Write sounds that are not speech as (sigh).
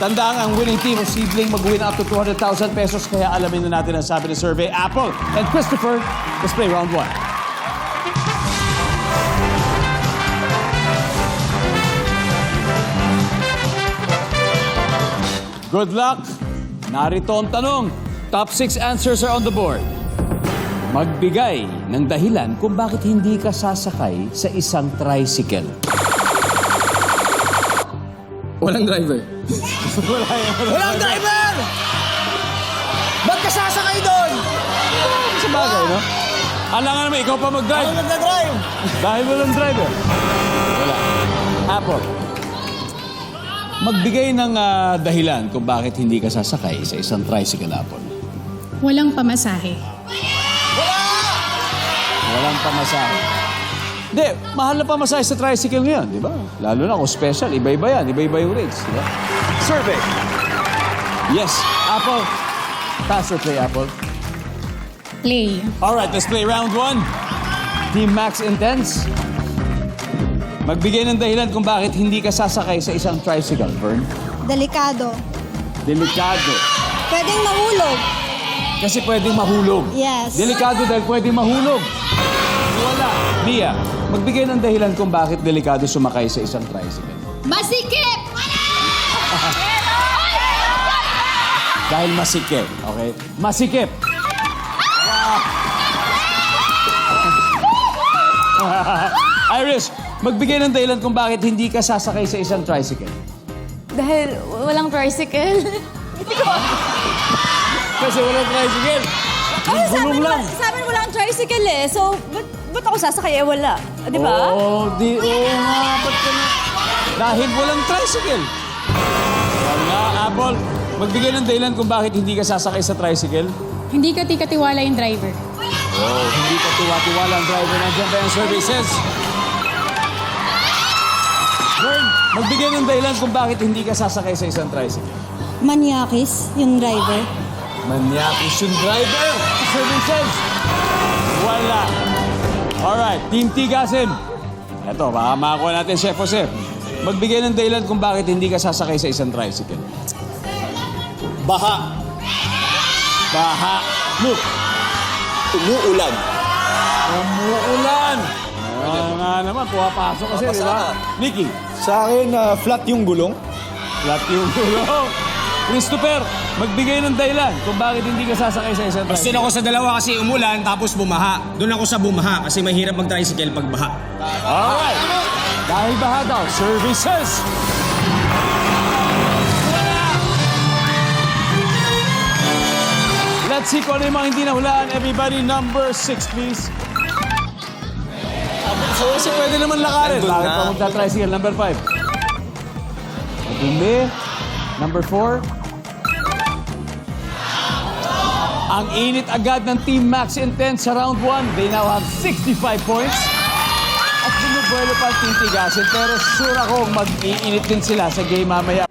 Tandaan ang winning team o seedling mag-win up to 200,000 pesos kaya alamin na natin ang sabi ng survey. Apple and Christopher, let's play round one. Good luck! Narito ang tanong. Top six answers are on the board. Magbigay ng dahilan kung bakit hindi ka sasakay sa isang tricycle. Walang driver. Wala yan. Walang driver! Ba't ka sasakay doon? Sa bagay, no? Alangan naman, ikaw pa mag-drive. Ano nagdadrive? Dahil walang driver. Wala. Apple. Magbigay ng ah, dahilan kung bakit hindi ka sasakay sa isang tricycle, Apple. Walang pamasahe. Walang pamasahe. Hindi, mahal na pamasahe sa tricycle ngayon, di ba? Lalo na kung special, iba-iba yan, iba-iba yung rates, di ba? Survey. Yes, Apple. Pass or play, Apple? Play. All right, let's play round one. Team Max Intense. Magbigay ng dahilan kung bakit hindi ka sasakay sa isang tricycle, Vern. Delikado. Delikado. Pwedeng mahulog. Kasi pwedeng mahulog. Yes. Delikado dahil pwedeng mahulog. Wala. Mia, magbigay ng dahilan kung bakit delikado sumakay sa isang tricycle. Masikip! Dahil masikip, okay? Masikip. (laughs) Iris, magbigay ng dahilan kung bakit hindi ka sasakay sa isang tricycle. Dahil walang tricycle. Kasi walang tricycle. Ay, sa Gulong amin, lang. wa- sa amin walang tricycle eh. So, ba't, ba't ako sasakay? Eh, wala. Di ba? Oo, di, oo nga, ba't ka na? Dahil walang tricycle. Wala, Apple. Magbigay ng dahilan kung bakit hindi ka sasakay sa tricycle. Hindi ka tikatiwala yung driver. Oh, hindi ka tiwa-tiwala ang driver ng Jamban Services. Vern, magbigay ng dahilan kung bakit hindi ka sasakay sa isang tricycle. Manyakis, yung driver. Manyakis yung driver. Services. Wala. Alright, Team Tigasin. Eto, baka makakuha natin Chef Jose. Magbigay ng dahilan kung bakit hindi ka sasakay sa isang tricycle. Baha. Baha. Look, Umuulan. umuulan. Ah, nga naman, pumapasok kasi, di ba? Nicky, Sa akin, ah, flat yung gulong. flat yung ulo. Christopher, magbigay ng dahilan kung bakit hindi ka sasakay sa isang Doon tricycle. ako sa dalawa kasi umulan tapos bumaha. Doon ako sa bumaha kasi mahirap mag-tricycle pag baha. Alright. Dahil baha daw, services. Let's see kung ano yung mga hindi nahulaan. Everybody, number six, please. So, kasi pwede naman lakarin. Nandun Bakit na. pa magta-tricycle? Number five. Matindi. Number four. Ang init agad ng Team Max Intense sa round 1. They now have 65 points. At bumubuelo pa ang titigasin. Pero sure akong mag-iinit din sila sa game mamaya.